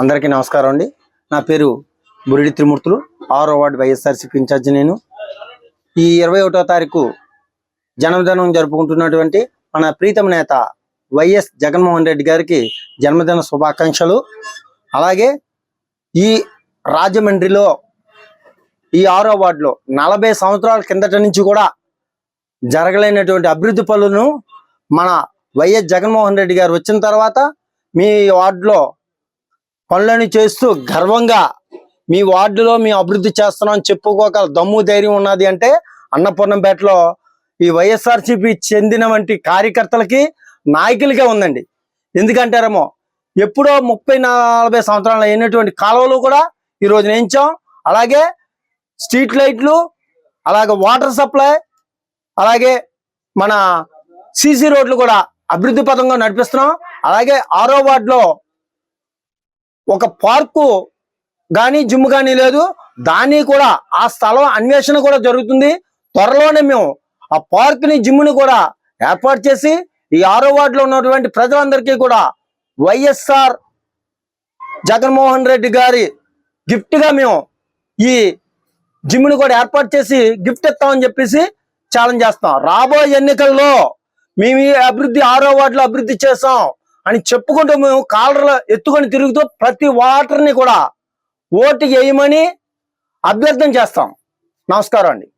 అందరికీ నమస్కారం అండి. నా పేరు బురిడి త్రిమూర్తులు ఆరో వార్డు వైఎస్ఆర్సీపీ ఇన్ఛార్జి నేను. ఈ ఇరవై ఒకటో తారీఖు జన్మదినం జరుపుకుంటున్నటువంటి మన ప్రీతమ నేత వైఎస్ జగన్మోహన్ రెడ్డి గారికి జన్మదిన శుభాకాంక్షలు. అలాగే ఈ రాజమండ్రిలో ఈ ఆరో వార్డులో నలభై సంవత్సరాల కిందట నుంచి కూడా జరగలేనటువంటి అభివృద్ధి పనులను మన వైఎస్ జగన్మోహన్ రెడ్డి గారు వచ్చిన తర్వాత మీ వార్డులో పనులను చేస్తూ గర్వంగా మీ వార్డులో మేము అభివృద్ధి చేస్తున్నాం చెప్పుకోగల దమ్ము ధైర్యం ఉన్నది అంటే అన్నపూర్ణంపేటలో ఈ వైఎస్ఆర్సీపీ చెందిన వంటి కార్యకర్తలకి నాయకులకే ఉందండి. ఎందుకంటారేమో ఎప్పుడో ముప్పై నలభై సంవత్సరాలు అయినటువంటి కాలువలు కూడా ఈరోజు రోజు అలాగే స్ట్రీట్ లైట్లు అలాగే వాటర్ సప్లై అలాగే మన సీసీ రోడ్లు కూడా అభివృద్ధి పథంగా నడిపిస్తున్నాం. అలాగే ఆరో వార్డులో ఒక పార్కు కానీ జిమ్ కానీ లేదు. దాన్ని కూడా ఆ స్థలం అన్వేషణ కూడా జరుగుతుంది. త్వరలోనే మేము ఆ పార్క్ని జిమ్ని కూడా ఏర్పాటు చేసి ఈ ఆరో వార్డులో ఉన్నటువంటి ప్రజలందరికీ కూడా వైఎస్ఆర్ జగన్మోహన్ రెడ్డి గారి గిఫ్ట్గా మేము ఈ జిమ్ని కూడా ఏర్పాటు చేసి గిఫ్ట్ ఇస్తామని చెప్పేసి ఛాలెంజ్ చేస్తాం రాబోయే ఎన్నికల్లో మేము ఈ అభివృద్ధి ఆరో వార్డులో అభివృద్ధి చేస్తాం అని చెప్పుకుంటూ మేము కాలర్లు ఎత్తుకొని తిరుగుతూ ప్రతి వాటర్ని కూడా ఓటు వేయమని అభ్యర్థన చేస్తాం. నమస్కారం అండి.